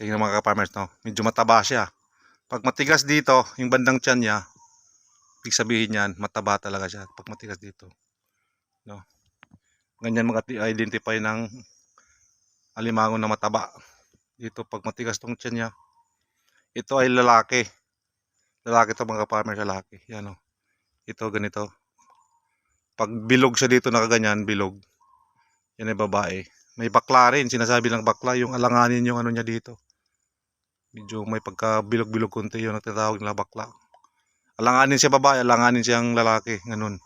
Tingnan mga ka-farmers, no? Medyo mataba siya. Pag matigas dito, yung bandang tiyan niya, ibig sabihin yan, mataba talaga siya. Pag matigas dito. No? Ganyan mag-identify ng alimango na mataba. Dito, pag matigas tong tiyan niya, ito ay lalaki. Lalaki to mga ka-farmers, lalaki. Yan o. Ito, ganito. Pag bilog siya dito, nakaganyan, bilog. Yan ay babae. May bakla rin, sinasabi ng bakla, yung alanganin yung ano niya dito. Medyo may pagka bilog-bilog konti yung natatawag nila bakla. Alanganin siya babae, alanganin siyang lalaki, ganun.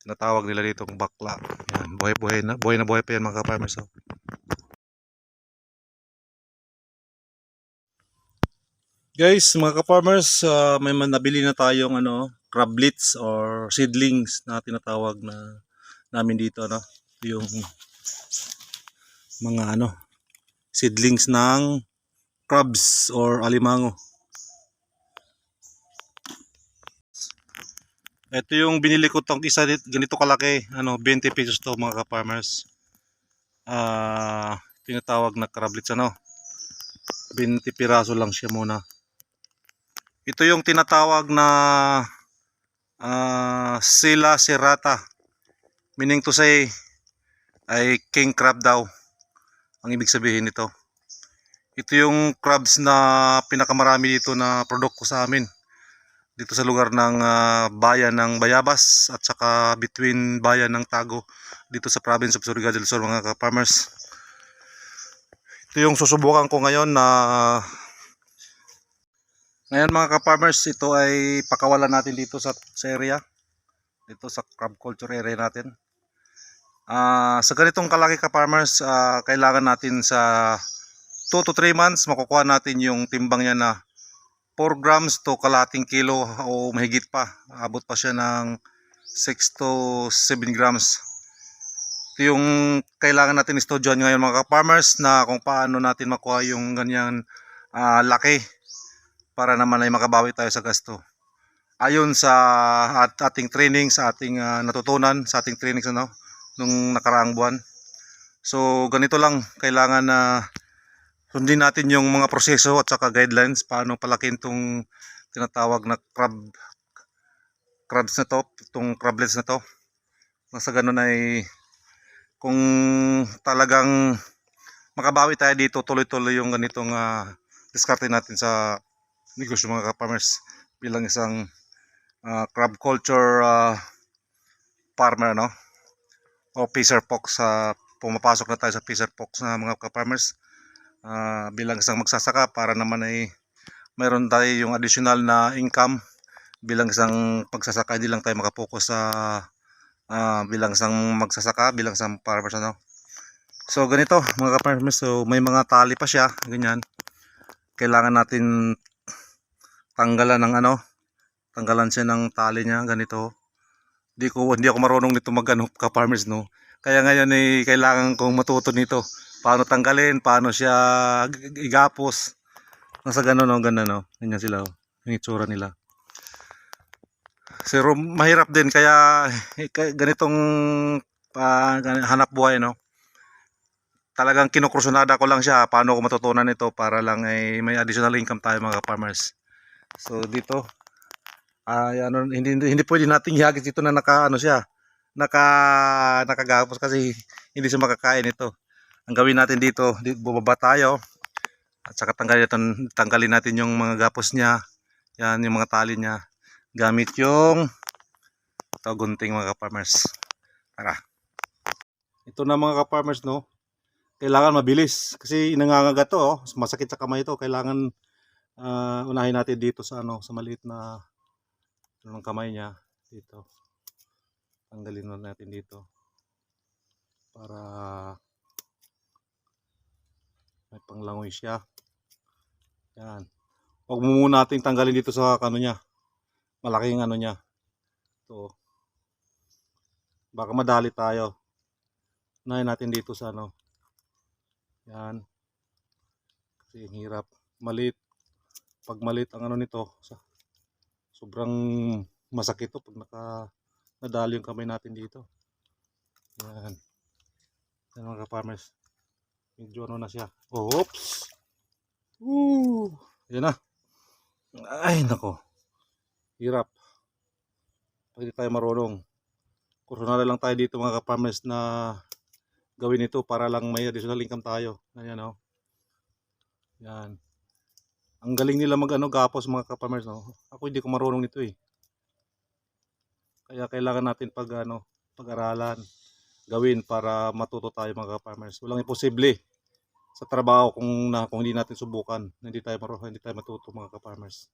Tinatawag nila dito bakla. Yan, buhay-buhay na, buhay na buhay pa yan mga ka-farmers. oh. Guys, mga ka-farmers, ah, may nabili na tayong ano, crablets or seedlings na tinatawag na namin dito ano, yung mga ano seedlings ng crabs or alimango. Ito yung binili ko tong isa ganito kalaki, ano 20 pesos to mga ka-farmers. Ah, tinatawag na crablets ano. 20 piraso lang siya muna. Ito yung tinatawag na ah, Sila serrata. Meaning to say ay king crab daw. Ang ibig sabihin nito. Ito yung crabs na pinakamarami dito na produkto sa amin. Dito sa lugar ng ah, bayan ng Bayabas at saka between bayan ng Tago dito sa province of Surigao del Sur mga ka-farmers. Ito yung susubukan ko ngayon na ngayon mga ka-farmers, ito ay pakawalan natin dito sa, sa area. Dito sa crab culture area natin. Ah, sa ganitong kalaki ka-farmers, ah, kailangan natin sa 2 to 3 months makukuha natin yung timbang niya na 4 grams to kalating kilo o mahigit pa. Abot pa siya ng 6 to 7 grams. Ito yung kailangan natin istudyohan ngayon mga ka-farmers na kung paano natin makuha yung ganyan ah, laki para naman ay makabawi tayo sa gasto. Ayon sa at ating training, sa ating ah, natutunan, sa ating trainings ano, nung nakaraang buwan. So ganito lang, kailangan na sundin natin yung mga proseso at saka guidelines paano palakin tong tinatawag na crab crabs na to, itong crablets na to. Nasa ganun ay kung talagang makabawi tayo dito, tuloy-tuloy yung ganitong ah, diskarte natin sa negosyo mga ka-farmers bilang isang ah, crab culture ah, farmer no o fisher fox sa pumapasok na tayo sa fisher fox na mga ka-farmers ah, bilang isang magsasaka para naman ay mayroon tayo yung additional na income bilang isang pagsasaka hindi lang tayo makapokus sa ah, bilang isang magsasaka bilang isang farmers ano. So ganito mga ka-farmers so may mga tali pa siya ganyan. Kailangan natin tanggalan ng ano tanggalan siya ng tali niya ganito. Di ko hindi ako marunong nito magano ka farmers no. Kaya ngayon eh kailangan kong matuto nito paano tanggalin? Paano siya igapos? Nasa ganun no ganun no ganyan sila oh. yung itsura nila. Pero mahirap din kaya eh, ganitong ah, hanap buhay no? Talagang kinukrusunada ko lang siya paano ko matutunan ito para lang ay may additional income tayo mga farmers so dito ay ano hindi hindi, hindi pwede nating ihagis dito na naka ano siya naka nakagapos kasi hindi siya makakain ito ang gawin natin dito di, bubaba tayo. At saka tanggalin natin, tanggalin natin yung mga gapos niya. Yan yung mga tali niya. Gamit yung ito gunting mga farmers tara. Ito na mga farmers no? Kailangan mabilis. Kasi nangangagat to oh. masakit sa kamay ito kailangan ah, unahin natin dito sa ano sa maliit na ng kamay niya. Dito. Tanggalin na natin dito. Para may panglangoy siya. Yan. Huwag mo muna natin tanggalin dito sa ano niya. Malaking ano niya. Ito. Baka madali tayo. Unahin natin dito sa ano. Yan. Kasi hirap. Malit. Pag malit ang ano nito sobrang masakit to pag naka nadali yung kamay natin dito. Yan. Yan mga farmers medyo ano na siya oops Yan na. Ay, nako. Hirap. Pwede tayo marunong. Kursunada lang tayo dito mga ka-farmers na gawin ito para lang may additional income tayo. Ayan o. Yan. Ang galing nila mag ano, gapos mga ka-farmers. No? Ako hindi ko marunong nito eh. Kaya kailangan natin pag ano, pag-aralan gawin para matuto tayo mga ka-farmers. Walang imposible sa trabaho kung na kung hindi natin subukan, hindi tayo marunong, hindi tayo matuto mga ka-farmers.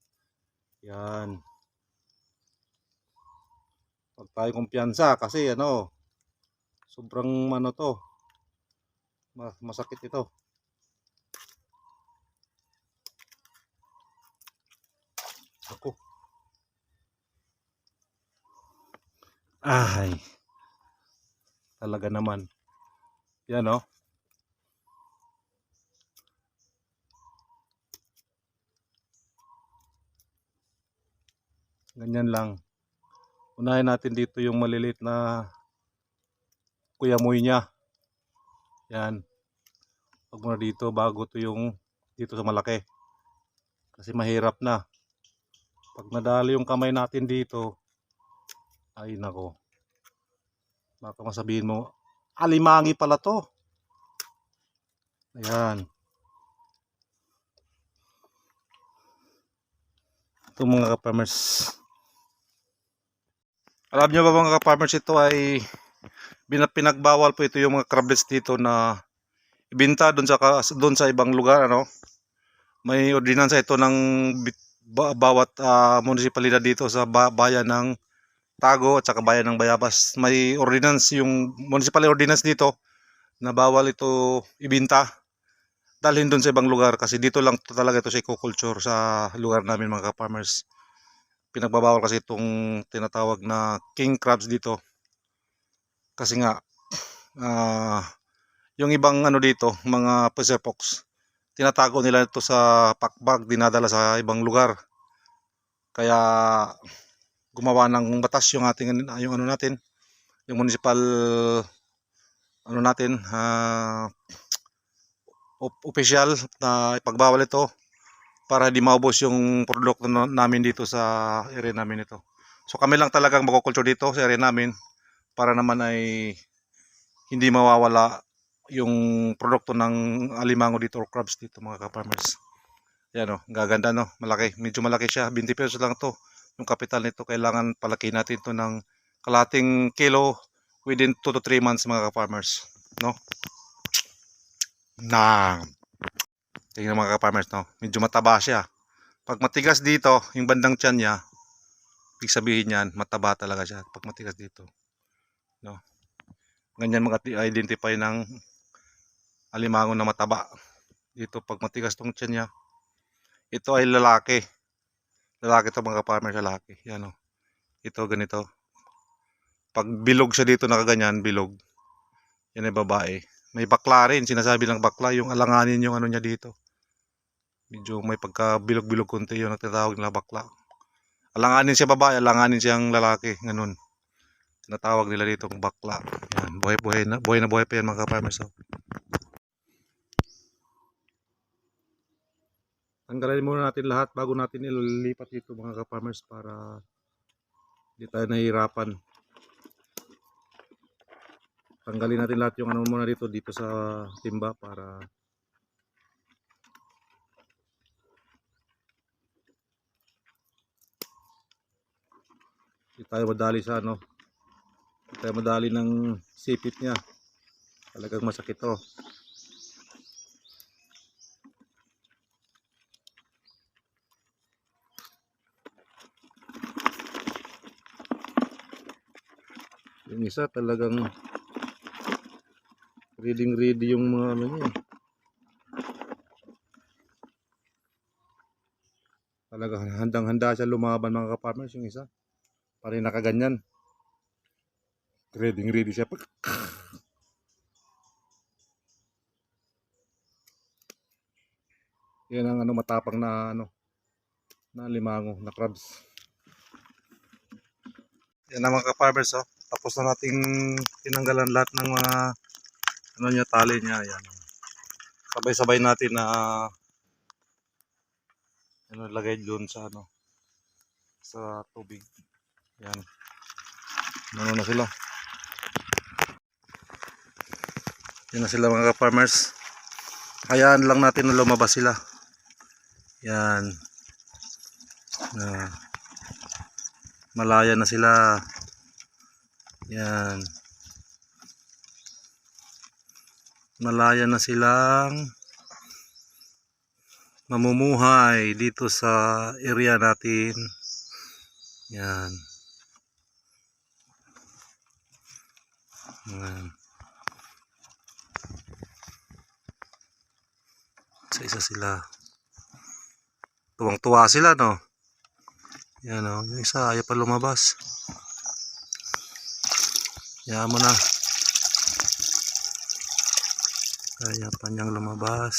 Yan. Pag tayo kumpiyansa kasi ano, sobrang ano to, ma- masakit ito. Ako. Ay. Talaga naman. Yan oh. Ganyan lang. Unahin natin dito yung maliliit na kuyamoy niya. Yan. Pag muna dito bago to yung dito sa malaki. Kasi mahirap na. Pag nadali yung kamay natin dito, ay nako. Baka masabihin mo, alimangi pala to. Ayan. Ito mga ka-farmers. Alam nyo ba mga ka-farmers ito ay pinagbawal po ito yung mga crablets dito na ibinta doon sa doon sa ibang lugar ano. May ordinansa ito ng bawat ah, munisipalidad dito sa ba- bayan ng Tago at saka bayan ng Bayabas. May ordinance yung municipal ordinance dito na bawal ito ibinta dalhin doon sa ibang lugar kasi dito lang talaga ito sa ecoculture sa lugar namin mga ka-farmers. Pinagbabawal kasi itong tinatawag na king crabs dito. Kasi nga ah, yung ibang ano dito, mga pesepox, tinatago nila ito sa pakbag, dinadala sa ibang lugar. Kaya gumawa ng batas yung ating yung ano natin, yung municipal ano natin, ah op- official na ipagbawal ito para di maubos yung produkto na- namin dito sa area namin ito. So kami lang talagang magkukulture dito sa area namin para naman ay hindi mawawala yung produkto ng alimango dito or crabs dito mga ka-farmers. Yan o, gaganda no, malaki. Medyo malaki siya, 20 pesos lang to. Yung kapital nito, kailangan palaki natin to ng kalating kilo within 2 to 3 months mga ka-farmers. No? Na. Tingnan mga ka-farmers, no? Medyo mataba siya. Pag matigas dito, yung bandang tiyan niya, ibig sabihin yan, mataba talaga siya. Pag matigas dito. No? Ganyan mag-identify ng alimango na mataba. Dito, pag matigas tong tiyan niya, ito ay lalaki. Lalaki to mga ka-farmers, lalaki. Yan o. Ito, ganito. Pag bilog siya dito, nakaganyan, bilog. Yan ay babae. May bakla rin, sinasabi lang bakla, yung alanganin yung ano niya dito. Medyo may pagka bilog-bilog konti yung nagtatawag nila bakla. Alanganin siya babae, alanganin siyang lalaki, ganun. Tinatawag nila dito bakla. Yan, buhay-buhay na, buhay na buhay pa yan mga ka-farmers. oh. Tanggalin muna natin lahat bago natin ililipat dito mga ka-farmers para hindi tayo nahihirapan. Tanggalin natin lahat yung ano muna dito dito sa timba para hindi tayo madali sa ano hindi tayo madali ng sipit niya talagang masakit to yung isa talagang reading ready yung mga ano niya eh. talagang handang handa siya lumaban mga ka-farmers yung isa. Para nakaganyan. Reading ready siya. Yan ang ano matapang na ano na limango na crabs. Yan ang mga ka-farmers oh tapos na nating tinanggalan lahat ng mga ano niya tali niya yan sabay-sabay natin na Ano, lagay doon sa ano, sa tubig. Yan. Ano na sila. Yan na sila mga farmers. Hayaan lang natin na lumabas sila. Yan. Na malaya na sila. Yan. Malaya na silang mamumuhay dito sa area natin. Yan. Yan. Sa isa sila. Tuwang-tuwa sila, no? Yan, no? Yung isa, ayaw pa lumabas. Mo na. Kaya pa niyang lumabas.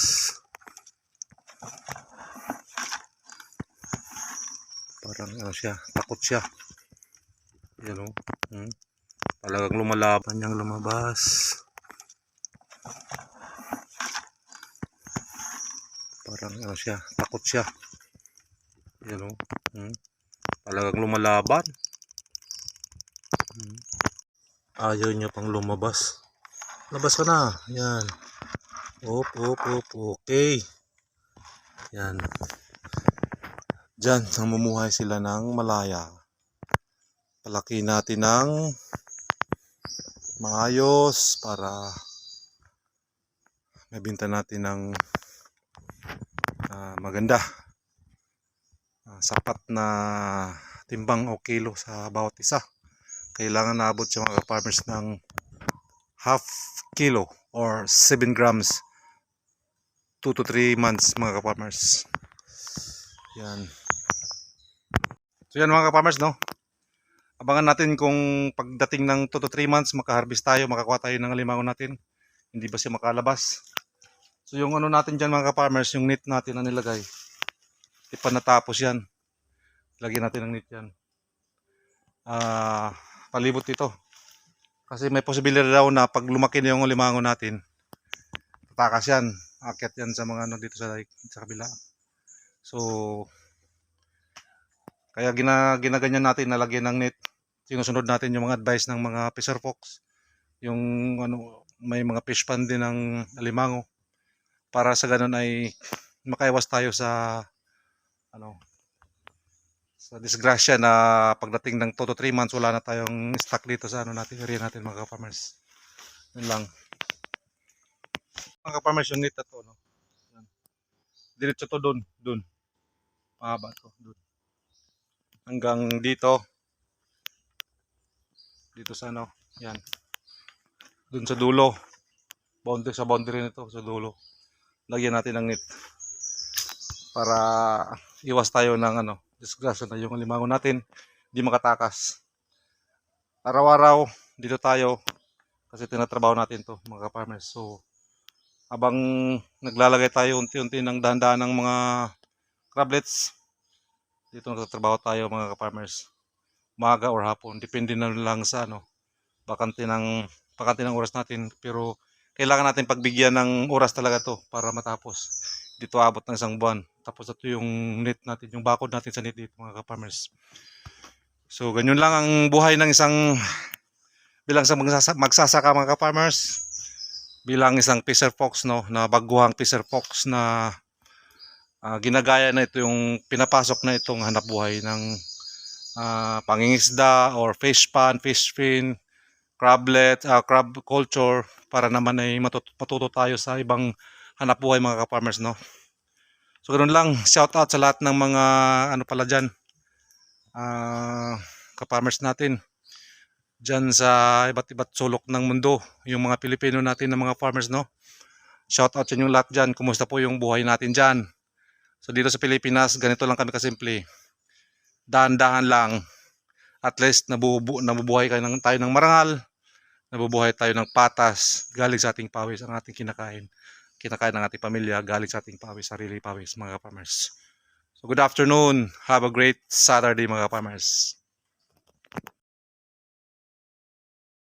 Parang ano siya, takot siya. Yan, no? Hmm. Talagang lumalaban niyang lumabas. Parang ano siya, takot siya. Yan o. Hmm. Talagang lumalaban. Hmm. Ayaw niya pang lumabas. Labas ka na. Yan. Op, op, op. Okay. Yan. Diyan, namumuhay sila ng malaya. Palaki natin ng maayos para mabinta natin ng ah, maganda. Ah, sapat na timbang o kilo sa bawat isa. Kailangan naabot siya mga farmers ng half kilo or 7 grams 2 to 3 months mga farmers. Yan. So yan mga farmers no. Abangan natin kung pagdating ng 2 to 3 months makaharvest tayo, makakuha tayo ng alimango natin. Hindi ba siya makalabas? So yung ano natin dyan mga farmers, yung net natin na nilagay. Di pa natapos yan. Lagyan natin ng net yan. Ah, palibot ito. Kasi may posibilidad daw na pag lumaki na yung alimango natin, tatakas yan. Akyat yan sa mga ano dito sa, sa kabila. So, kaya gina, ginaganyan natin na lagyan ng net. Sinusunod natin yung mga advice ng mga fisher folks. Yung ano, may mga fish pond din ng alimango. Para sa ganun ay makaiwas tayo sa ano sa disgrasya na pagdating ng 2 to 3 months wala na tayong stock dito sa ano natin area natin mga farmers. Yun lang. Mga farmers yung net na to no. Yan. Diretso to doon, doon. Mahaba to, doon. Hanggang dito. Dito sa ano, yan. Doon sa dulo. Boundary sa boundary nito sa dulo. Lagyan natin ng net para iwas tayo ng ano, disgrasya na yung limango natin hindi makatakas. Araw-araw dito tayo kasi tinatrabaho natin to mga farmers. So habang naglalagay tayo unti-unti ng dahan-dahan ng mga crablets dito nagtatrabaho tayo mga farmers. Umaga or hapon, depende na lang sa ano, bakante ng bakante ng oras natin pero kailangan natin pagbigyan ng oras talaga to para matapos. Dito abot ng isang buwan. Tapos ito yung net natin, yung bakod natin sa net dito mga farmers. So ganyan lang ang buhay ng isang bilang sa magsasa, magsasaka mga farmers bilang isang fisher fox no na baguhang fisher fox na ah, ginagaya na ito yung pinapasok na itong hanap buhay ng ah, pangingisda or fish pond, fish fin, crablet, ah, crab culture para naman ay matuto, matuto tayo sa ibang hanap buhay mga ka-farmers no. So ganoon lang, shout out sa lahat ng mga ano pala diyan. Ah, ka-farmers natin diyan sa iba't iba't sulok ng mundo, yung mga Pilipino natin na mga farmers no. Shout out sa inyong lahat diyan. Kumusta po yung buhay natin diyan? So dito sa Pilipinas, ganito lang kami kasimple. Dahan-dahan lang. At least nabubu nabubuhay kayo ng, tayo ng marangal. Nabubuhay tayo ng patas galing sa ating pawis ang ating kinakain. Kinakain ng ating pamilya galing sa ating pawis, sarili pawis mga farmers. So good afternoon. Have a great Saturday mga farmers.